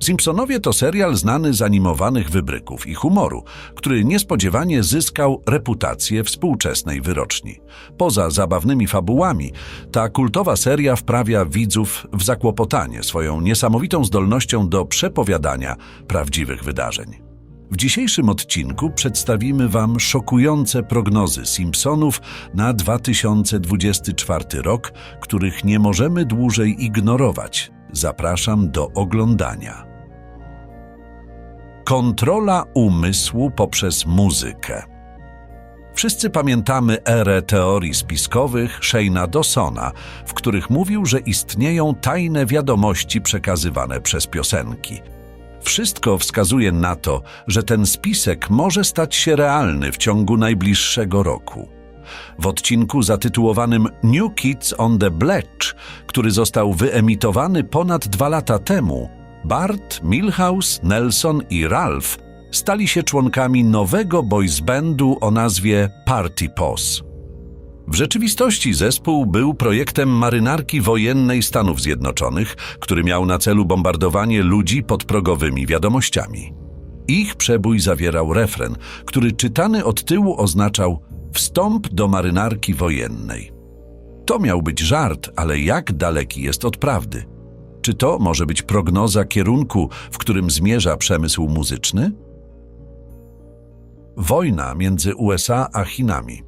Simpsonowie to serial znany z animowanych wybryków i humoru, który niespodziewanie zyskał reputację współczesnej wyroczni. Poza zabawnymi fabułami, ta kultowa seria wprawia widzów w zakłopotanie swoją niesamowitą zdolnością do przepowiadania prawdziwych wydarzeń. W dzisiejszym odcinku przedstawimy Wam szokujące prognozy Simpsonów na 2024 rok, których nie możemy dłużej ignorować. Zapraszam do oglądania. Kontrola umysłu poprzez muzykę. Wszyscy pamiętamy erę teorii spiskowych Shane'a Dawsona, w których mówił, że istnieją tajne wiadomości przekazywane przez piosenki. Wszystko wskazuje na to, że ten spisek może stać się realny w ciągu najbliższego roku. W odcinku zatytułowanym New Kids on the Bletch, który został wyemitowany ponad dwa lata temu, Bart, Milhouse, Nelson i Ralph stali się członkami nowego boys bandu o nazwie Party Pos. W rzeczywistości zespół był projektem marynarki wojennej Stanów Zjednoczonych, który miał na celu bombardowanie ludzi podprogowymi wiadomościami. Ich przebój zawierał refren, który czytany od tyłu oznaczał wstąp do marynarki wojennej. To miał być żart, ale jak daleki jest od prawdy? Czy to może być prognoza kierunku, w którym zmierza przemysł muzyczny? Wojna między USA a Chinami.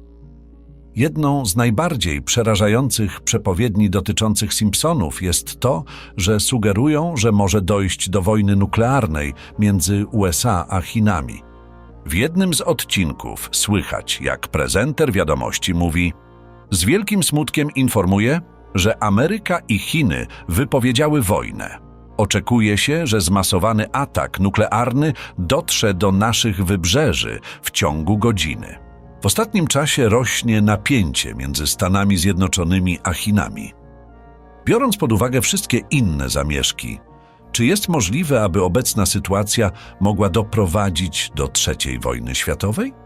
Jedną z najbardziej przerażających przepowiedni dotyczących Simpsonów jest to, że sugerują, że może dojść do wojny nuklearnej między USA a Chinami. W jednym z odcinków słychać, jak prezenter wiadomości mówi: Z wielkim smutkiem informuję, że Ameryka i Chiny wypowiedziały wojnę. Oczekuje się, że zmasowany atak nuklearny dotrze do naszych wybrzeży w ciągu godziny. W ostatnim czasie rośnie napięcie między Stanami Zjednoczonymi a Chinami. Biorąc pod uwagę wszystkie inne zamieszki, czy jest możliwe, aby obecna sytuacja mogła doprowadzić do trzeciej wojny światowej?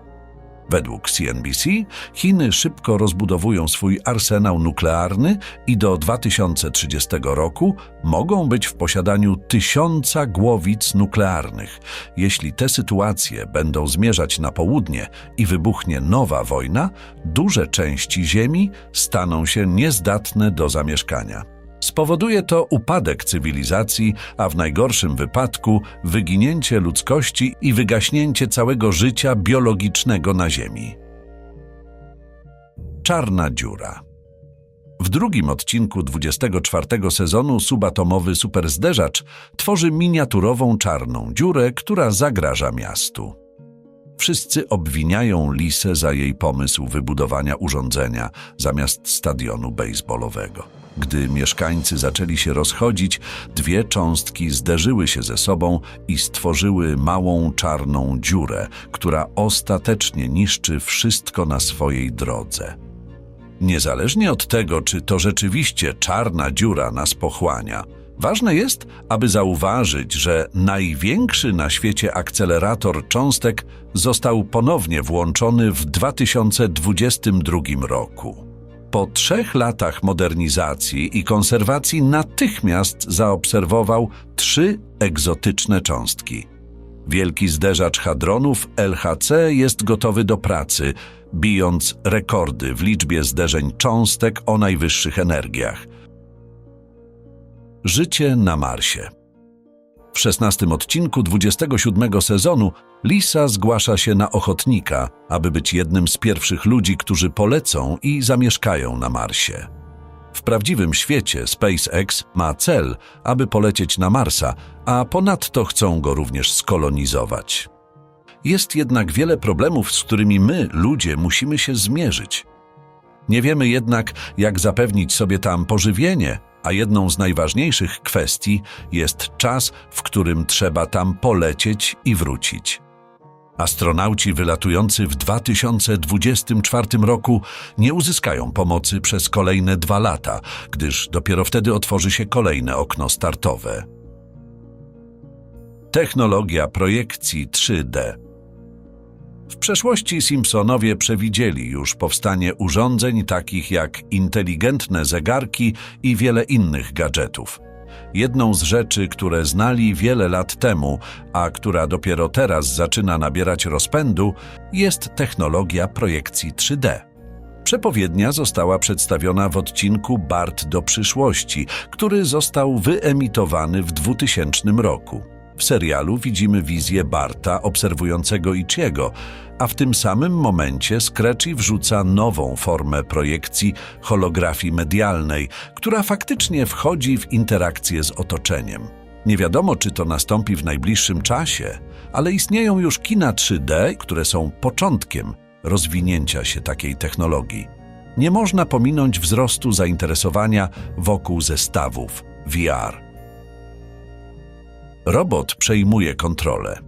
Według CNBC Chiny szybko rozbudowują swój arsenał nuklearny i do 2030 roku mogą być w posiadaniu tysiąca głowic nuklearnych. Jeśli te sytuacje będą zmierzać na południe i wybuchnie nowa wojna, duże części Ziemi staną się niezdatne do zamieszkania. Spowoduje to upadek cywilizacji, a w najgorszym wypadku wyginięcie ludzkości i wygaśnięcie całego życia biologicznego na Ziemi. Czarna dziura. W drugim odcinku 24 sezonu subatomowy superzderzacz tworzy miniaturową czarną dziurę, która zagraża miastu. Wszyscy obwiniają Lisę za jej pomysł wybudowania urządzenia zamiast stadionu baseballowego. Gdy mieszkańcy zaczęli się rozchodzić, dwie cząstki zderzyły się ze sobą i stworzyły małą czarną dziurę, która ostatecznie niszczy wszystko na swojej drodze. Niezależnie od tego, czy to rzeczywiście czarna dziura nas pochłania, ważne jest, aby zauważyć, że największy na świecie akcelerator cząstek został ponownie włączony w 2022 roku. Po trzech latach modernizacji i konserwacji natychmiast zaobserwował trzy egzotyczne cząstki. Wielki zderzacz hadronów LHC jest gotowy do pracy, bijąc rekordy w liczbie zderzeń cząstek o najwyższych energiach. Życie na Marsie. W szesnastym odcinku 27 sezonu Lisa zgłasza się na ochotnika, aby być jednym z pierwszych ludzi, którzy polecą i zamieszkają na Marsie. W prawdziwym świecie SpaceX ma cel, aby polecieć na Marsa, a ponadto chcą go również skolonizować. Jest jednak wiele problemów, z którymi my, ludzie, musimy się zmierzyć. Nie wiemy jednak, jak zapewnić sobie tam pożywienie, a jedną z najważniejszych kwestii jest czas, w którym trzeba tam polecieć i wrócić. Astronauci wylatujący w 2024 roku nie uzyskają pomocy przez kolejne dwa lata, gdyż dopiero wtedy otworzy się kolejne okno startowe. Technologia projekcji 3D w przeszłości Simpsonowie przewidzieli już powstanie urządzeń takich jak inteligentne zegarki i wiele innych gadżetów. Jedną z rzeczy, które znali wiele lat temu, a która dopiero teraz zaczyna nabierać rozpędu, jest technologia projekcji 3D. Przepowiednia została przedstawiona w odcinku Bart do przyszłości, który został wyemitowany w 2000 roku. W serialu widzimy wizję Barta obserwującego Ichiego, a w tym samym momencie Scratchy wrzuca nową formę projekcji holografii medialnej, która faktycznie wchodzi w interakcję z otoczeniem. Nie wiadomo, czy to nastąpi w najbliższym czasie, ale istnieją już kina 3D, które są początkiem rozwinięcia się takiej technologii. Nie można pominąć wzrostu zainteresowania wokół zestawów VR. Robot przejmuje kontrolę.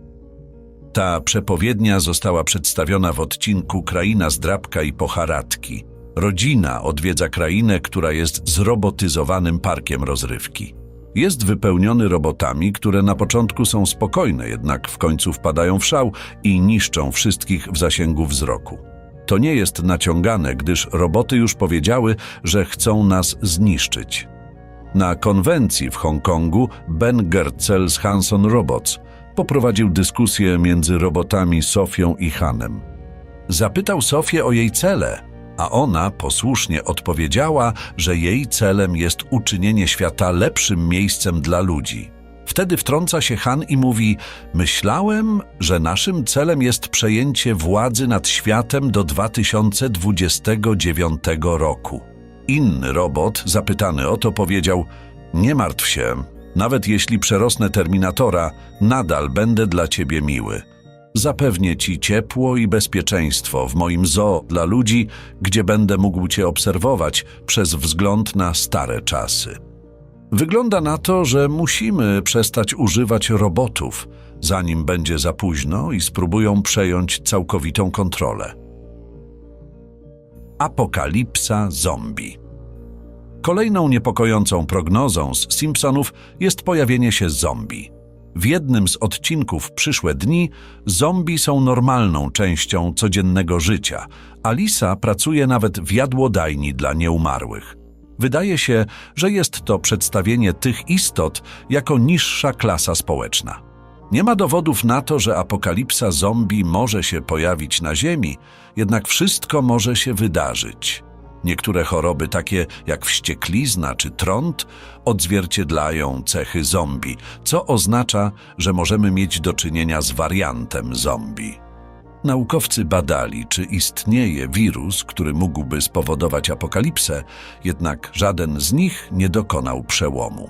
Ta przepowiednia została przedstawiona w odcinku Kraina zdrabka i pocharatki. Rodzina odwiedza krainę, która jest zrobotyzowanym parkiem rozrywki. Jest wypełniony robotami, które na początku są spokojne, jednak w końcu wpadają w szał i niszczą wszystkich w zasięgu wzroku. To nie jest naciągane, gdyż roboty już powiedziały, że chcą nas zniszczyć. Na konwencji w Hongkongu Ben Gertzel z Hanson Robots poprowadził dyskusję między robotami Sofią i Hanem. Zapytał Sofię o jej cele, a ona posłusznie odpowiedziała, że jej celem jest uczynienie świata lepszym miejscem dla ludzi. Wtedy wtrąca się Han i mówi: Myślałem, że naszym celem jest przejęcie władzy nad światem do 2029 roku. Inny robot, zapytany o to, powiedział: Nie martw się, nawet jeśli przerosnę Terminatora, nadal będę dla ciebie miły. Zapewnię ci ciepło i bezpieczeństwo w moim zoo dla ludzi, gdzie będę mógł cię obserwować przez wzgląd na stare czasy. Wygląda na to, że musimy przestać używać robotów, zanim będzie za późno i spróbują przejąć całkowitą kontrolę. Apokalipsa zombie. Kolejną niepokojącą prognozą z Simpsonów jest pojawienie się zombie. W jednym z odcinków Przyszłe dni zombie są normalną częścią codziennego życia, a Lisa pracuje nawet w jadłodajni dla nieumarłych. Wydaje się, że jest to przedstawienie tych istot jako niższa klasa społeczna. Nie ma dowodów na to, że apokalipsa zombie może się pojawić na Ziemi, jednak wszystko może się wydarzyć. Niektóre choroby, takie jak wścieklizna czy trąd, odzwierciedlają cechy zombie, co oznacza, że możemy mieć do czynienia z wariantem zombie. Naukowcy badali, czy istnieje wirus, który mógłby spowodować apokalipsę, jednak żaden z nich nie dokonał przełomu.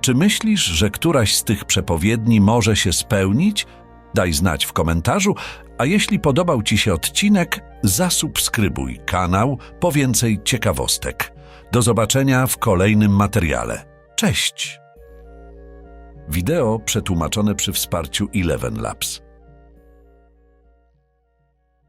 Czy myślisz, że któraś z tych przepowiedni może się spełnić? Daj znać w komentarzu, a jeśli podobał Ci się odcinek, zasubskrybuj kanał po więcej ciekawostek. Do zobaczenia w kolejnym materiale. Cześć! Wideo przetłumaczone przy wsparciu Eleven Labs.